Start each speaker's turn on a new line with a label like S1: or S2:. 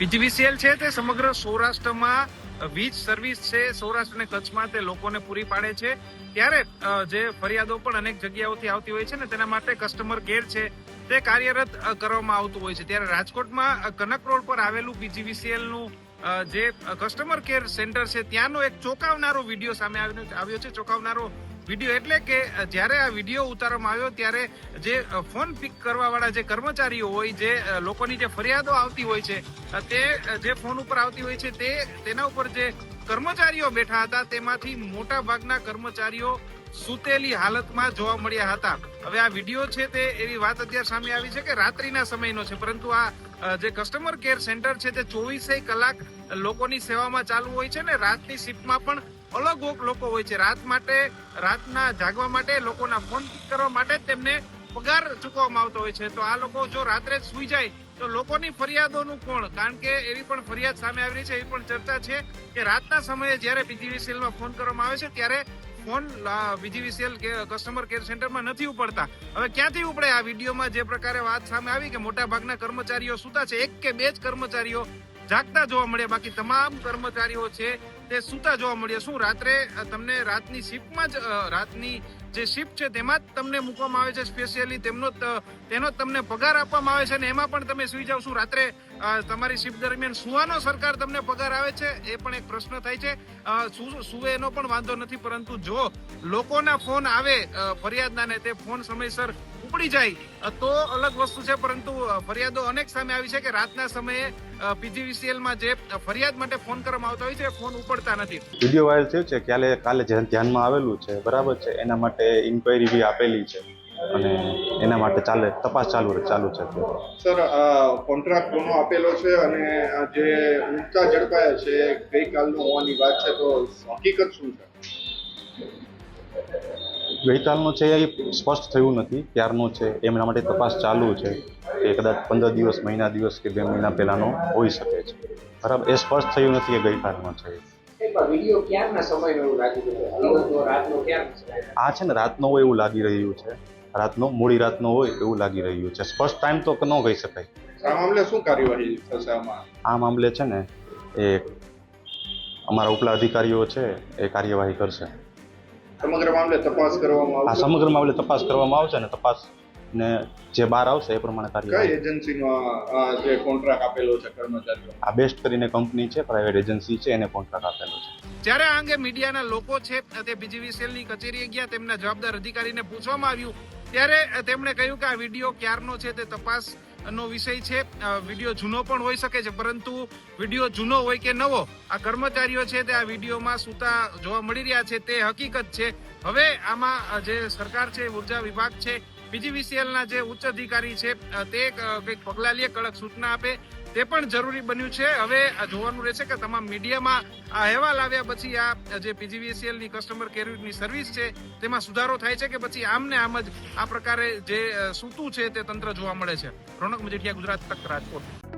S1: PGVCL છે તે સમગ્ર સૌરાષ્ટ્રમાં વીજ સર્વિસ છે સૌરાષ્ટ્ર અને કચ્છમાં તે લોકોને પૂરી પાડે છે. ત્યારે જે ફરિયાદો પણ અનેક જગ્યાઓથી આવતી હોય છે ને તેના માટે કસ્ટમર કેર છે તે કાર્યરત કરવામાં આવતું હોય છે. ત્યારે રાજકોટમાં કનક રોડ પર આવેલું પીજીવીસીએલનું જે કસ્ટમર કેર સેન્ટર છે, ત્યાંનો એક ચોંકાવનારો વીડિયો સામે આવ્યો છે. ચોંકાવનારો વીડિયો એટલે કે જ્યારે આ વીડિયો ઉતારવામાં આવ્યો, ત્યારે જે ફોન પિક કરવાવાળા જે કર્મચારીઓ હોય, જે લોકોની જે ફરિયાદો આવતી હોય છે તે જે ફોન ઉપર આવતી હોય છે, તે, તેના ઉપર જે કર્મચારીઓ બેઠા હતા, તેમાંથી મોટા ભાગના કર્મચારીઓ સૂતેલી હાલતમાં જોવા મળ્યા હતા. હવે આ વીડિયો છે તે એવી વાત અત્યારે સામે આવી છે કે રાત્રિના સમયનો છે, પરંતુ આ જે કસ્ટમર કેર સેન્ટર છે તે ચોવીસે કલાક લોકોની સેવામાં ચાલુ હોય છે ને રાતની શિફ્ટમાં પણ અલગ લોકો હોય છે. રાત માટે, રાતના જાગવા માટે, લોકોના ફોન કરવા માટે તેમને પગાર ચૂકવવામાં આવતો હોય છે. તો આ લોકો જો રાત્રે સુઈ જાય, તો લોકોની ફરિયાદોનું કોણ? કારણ કે એવી પણ ફરિયાદ સામે આવી રહી છે, એવી પણ ચર્ચા છે કે રાતના સમયે જ્યારે PGVCL માં ફોન કરવામાં આવે છે, ત્યારે ફોન વીજીવીસીએલ કે કસ્ટમર કેર સેન્ટરમાં નથી ઉપડતા. હવે ક્યાંથી ઉપડે આ વિડીયોમાં જે પ્રકારે વાત સામે આવી કે મોટા ભાગના કર્મચારીઓ સુતા છે? એક કે બે જ કર્મચારીઓ જાગતા જોવા મળ્યા બાકી તમામ કર્મચારીઓ છે તે સુતા જોવા મળ્યા શું રાત્રે તમને રાતની શિફ્ટમાં જ રાતની જે શિફ્ટ છે, તેમાં જ તમને મૂકવામાં આવે છે સ્પેશિયલી તેમનો તેનો તમને પગાર આપવામાં આવે છે અને એમાં પણ તમે સુઈ જાવ છો. રાત્રે તમારી શિફ્ટ દરમિયાન સુવાનો સરકાર તમને પગાર આવે છે, એ પણ એક પ્રશ્ન થાય છે. સુવે એનો પણ વાંધો નથી, પરંતુ જો લોકોના ફોન આવે ફરિયાદના ને તે ફોન સમયસર ઉપડી જાય તો અલગ વસ્તુ છે, પરંતુ ફરિયાદો અનેક સામે આવી છે કે રાતના સમયે પીજીવીસીએલમાં જે ફરિયાદ માટે ફોન કરવામાં આવતા હોય છે, ફોન ઉપડતા નથી.
S2: વીડિયો વાયરલ થયો છે કાલે કાલે ધ્યાનમાં આવેલું છે, બરાબર છે, એના માટે ઇન્ક્વાયરી બી આપેલી છે. અને એના માટે ચાલે તપાસ ચાલુ ચાલુ છે
S3: સર કોન્ટ્રાક્ટ કોનો આપેલો છે અને જે ઉડતા ઝડપાયા છે ગઈકાલનો હોવાની વાત છે તો હકીકત શું છે?
S2: ગઈકાલનો છે એ સ્પષ્ટ થયું નથી ક્યારનો છે એમના માટે તપાસ ચાલુ છે કે કદાચ પંદર દિવસ મહિના દિવસ કે બે મહિના પહેલાંનો હોઈ શકે છે. બરાબર એ સ્પષ્ટ થયું નથી કે ગઈકાલનો છે આ છે ને રાતનો હોય એવું લાગી રહ્યું છે. રાતનો મોડી રાતનો હોય એવું લાગી રહ્યું છે. સ્પષ્ટ ટાઈમ તો ન કહી શકાય.
S3: આ મામલે શું કાર્યવાહી થશે આમાં?
S2: આ મામલે છે ને એ અમારા ઉપલા અધિકારીઓ છે એ કાર્યવાહી કરશે.
S3: સમગ્ર મામલે તપાસ કરવામાં
S2: આ સમગ્ર મામલે તપાસ કરવામાં આવશે ને તપાસ ને જે બહાર આવશે એ પ્રમાણે
S3: કઈ એજન્સીનો આ- જે કોન્ટ્રાક્ટ આપેલો છે કર્મચારીઓ?
S2: આ બેસ્ટ કરીને કંપની છે પ્રાઇવેટ એજન્સી છે એને કોન્ટ્રાક્ટ આપેલો છે.
S1: જ્યારે આ અંગે મીડિયાના લોકો છે તે પીજીવીસીએલની કચેરીએ ગયા તેમના જવાબદાર અધિકારીને પૂછવામાં આવ્યું. ત્યારે તેમણે કહ્યું કે આ વીડિયો ક્યારનો છે તે તપાસ નો વિષય છે. વીડિયો જૂનો પણ હોઈ શકે છે પરંતુ વીડિયો જૂનો હોય કે નવો આ કર્મચારીઓ છે તે આ વિડીયોમાં સૂતા જોવા મળી રહ્યા છે તે હકીકત છે. હવે આમાં જે સરકાર છે ઊર્જા વિભાગ છે પીજીવીસીએલ ના જે ઉચ્ચ અધિકારી છે તે કંઈક પગલાં લે, કડક સૂચના આપે. તે પણ જરૂરી બન્યું છે. હવે જોવાનું રહેશે કે તમામ મીડિયામાં આ અહેવાલ આવ્યા પછી આ જે પીજીવીસીએલની કસ્ટમર કેરની સર્વિસ છે, તેમાં સુધારો થાય છે કે પછી આમને આમ જ આ પ્રકારે જે સૂતું છે તે તંત્ર જોવા મળે છે. રોનક મજીઠિયા, ગુજરાત તક રાજકોટ.